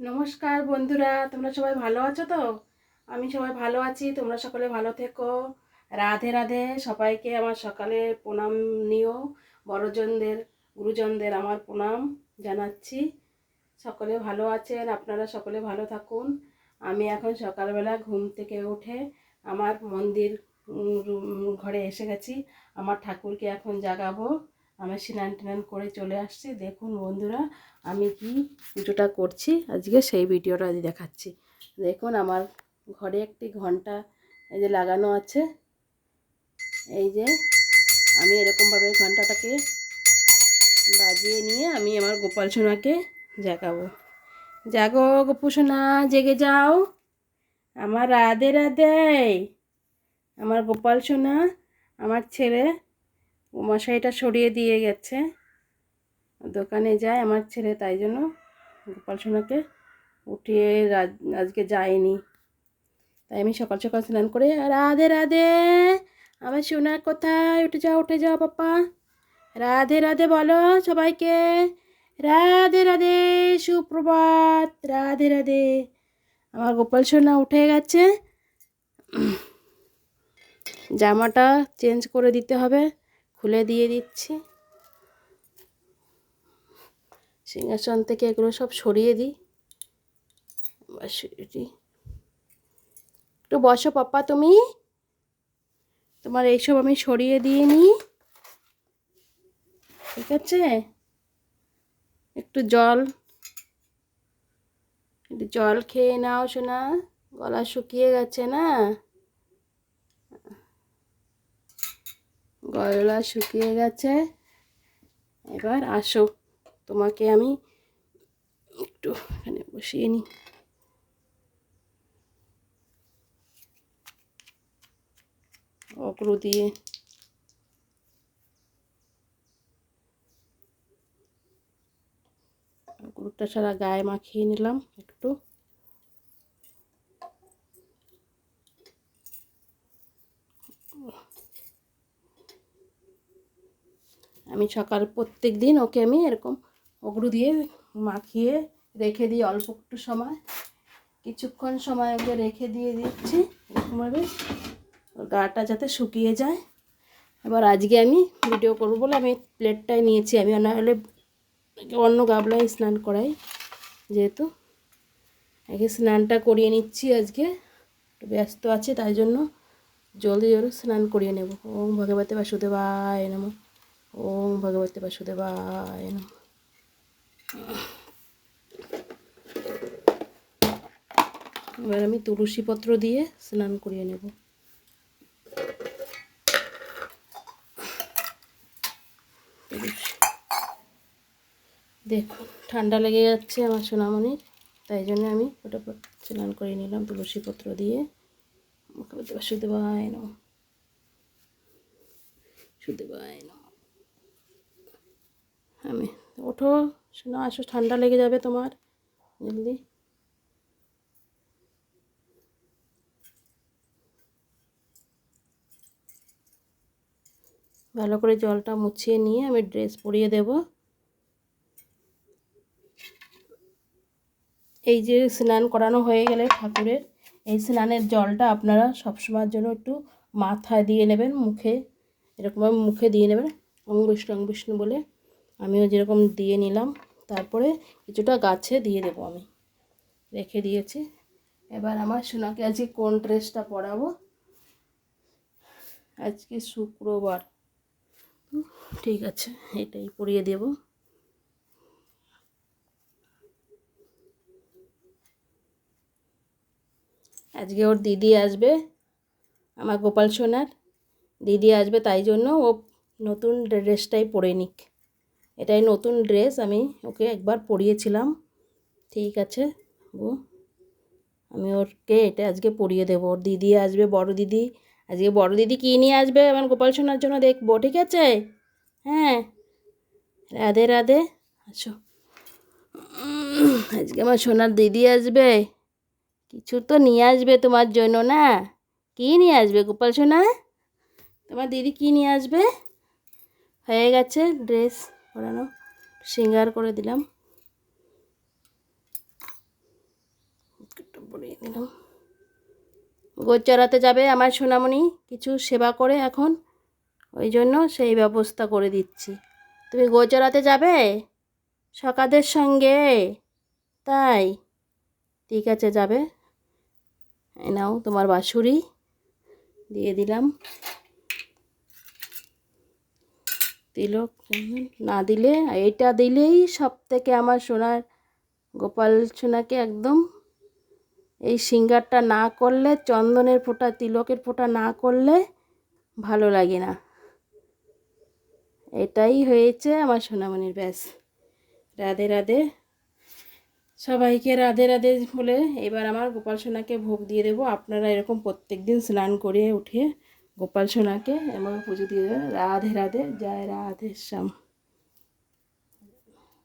নমস্কার বন্ধুরা, তোমরা সবাই ভালো আছো তো? আমি সবাই ভালো আছি, তোমরা সকলে ভালো থেকো। রাধে রাধে, সবাইকে আমার সকালে প্রণাম নিও। বড়জনদের, গুরুজনদের আমার প্রণাম জানাচ্ছি। সকলে ভালো আছেন, আপনারা সকলে ভালো থাকুন। আমি এখন সকালবেলা ঘুম থেকে উঠে আমার মন্দির ঘরে এসে গেছি। আমার ঠাকুরকে এখন জাগাবো। আমি স্নান টান করে চলে আসছি। দেখুন বন্ধুরা, আমি কি পুজোটা করছি? আজকে সেই ভিডিওটা আজ দেখাচ্ছি। দেখুন আমার ঘরে একটি ঘণ্টা এই যে লাগানো আছে। এই যে আমি এরকমভাবে ঘন্টাটাকে বাজিয়ে নিয়ে আমি আমার গোপাল সোনাকে জাগাবো। জাগো গোপু সোনা, জেগে যাও। আমার রাধে রাধে। আমার গোপাল সোনা, আমার ছেলে মশাইটা সরিয়ে দিয়ে গেছে। দোকানে যায় আমার ছেলে, তাই জন্য গোপাল সোনাকে উঠিয়ে আজকে যায়নি। তাই আমি সকাল সকাল স্নান করে, রাধে রাধে, আমার সোনা কোথায়? উঠে যাও উঠে যাও পাপা। রাধে রাধে বলো সবাইকে। রাধে রাধে, সুপ্রভাত। রাধে রাধে, আমার গোপাল সোনা উঠে গেছে। জামাটা চেঞ্জ করে দিতে হবে। খুলে দিয়ে দিচ্ছি। সিংহাসন থেকে এগুলো সব সরিয়ে দিই। একটু বসো পাপা তুমি। তোমার এইসব আমি সরিয়ে দিয়ে নিই। ঠিক আছে? একটু জল। একটু জল খেয়ে নাও শোনা গলা শুকিয়ে গেছে না? গলা শুকিয়ে গেছে। এবার আসো, তোমাকে আমি একটু এখানে বসিয়ে নিই। অগ্র দিয়ে। অগ্রটা সারা গায়ে মাখিয়ে নিলাম একটু। আমি সকাল প্রত্যেক দিন ওকে আমি এরকম অগ্রু দিয়ে মাখিয়ে রেখে দিই অল্প একটু সময়। কিছুক্ষণ সময় ওকে রেখে দিয়ে দিচ্ছি এরকমভাবে ওর গাটা যাতে শুকিয়ে যায়। এবার আজকে আমি ভিডিও করব বলে আমি প্লেটটাই নিয়েছি। আমি নাহলে অন্য গাবলায় স্নান করাই যেহেতু। আগে স্নানটা করিয়ে নিচ্ছি আজকে। ব্যস্ত আছে, তাই জন্য জলদি জলদি স্নান করিয়ে নেব। ওম ভগবতে বাসুদেবায় নম। ওম ভগবতে বাসুদেবায় এবার আমি তুলসী পত্র দিয়ে স্নান করিয়ে নেব। দেখুন, ঠান্ডা লেগে যাচ্ছে আমার সোনামণির, তাই জন্য আমি ওটা স্নান করে নিলাম তুলসী পত্র দিয়ে। মুখে বাসুদেবায় নম। সুদেবায় নম। আমি ওঠো শোনো আসো, ঠান্ডা লেগে যাবে তোমার। জলদি। ভালো করে জলটা মুছিয়ে নিয়ে আমি ড্রেস পরিয়ে দেব। এই যে স্নান করানো হয়ে গেলে ঠাকুরের, এই স্নানের জলটা আপনারা সবসময়ের জন্য একটু মাথায় দিয়ে নেবেন, মুখে, এরকমভাবে মুখে দিয়ে নেবেন অং বিষ্ণু অং বিষ্ণু বলে। আমিও যেরকম দিয়ে নিলাম, তারপরে কিছুটা গাছে দিয়ে দেবো আমি। রেখে দিয়েছি। এবার আমার সোনাকে আজকে কোন ড্রেসটা পরাবো? আজকে শুক্রবার। ঠিক আছে, এটাই পরিয়ে দেব। আজকে ওর দিদি আসবে, আমার গোপাল সোনার। দিদি আসবে তাই জন্য ও নতুন ড্রেসটাই পরে নিক। এটাই নতুন ড্রেস, আমি ওকে একবার পরিয়েছিলাম। ঠিক আছে ও আমি ওরকে এটা আজকে পরিয়ে দেবো। ওর দিদি আসবে, বড় দিদি। আজকে বড় দিদি কী নিয়ে আসবে? আমার গোপাল সোনার জন্য দেখব। ঠিক আছে? হ্যাঁ। রাধে রাধে। আছো আজকে আমার সোনার দিদি আসবে। কিছু তো নিয়ে আসবে তোমার জন্য, না? কী নিয়ে আসবে গোপাল সোনা? তোমার দিদি কী নিয়ে আসবে? হয়ে গেছে ড্রেস। পরানো সিঙ্গার করে দিলাম। একটা দিলাম গোজ চড়াতে যাবে আমার সোনামণি, কিছু সেবা করে এখন। ওই জন্য সেই ব্যবস্থা করে দিচ্ছি। তুমি গোজ চড়াতে যাবে? সকাদের সঙ্গে। তাই। ঠিক আছে, যাবে। নাও তোমার বাসুরি দিয়ে দিলাম। তিলক না দিলে, এইটা দিলেই সব থেকে আমার সোনার, গোপাল সোনাকে একদম এই সিঙ্গারটা না করলে, চন্দনের ফোঁটা, তিলকের ফোঁটা না করলে ভালো লাগে না। এটাই হয়েছে আমার সোনামণির ব্যাস। রাধে রাধে। সবাইকে রাধে রাধে বলে এবার আমার গোপাল সোনাকে ভোগ দিয়ে দেবো। আপনারা এরকম প্রত্যেক দিন স্নান করে উঠে গোপাল সোনাকে এমন পুজো দিয়ে রাধে রাধে যায় রাধে শ্যাম।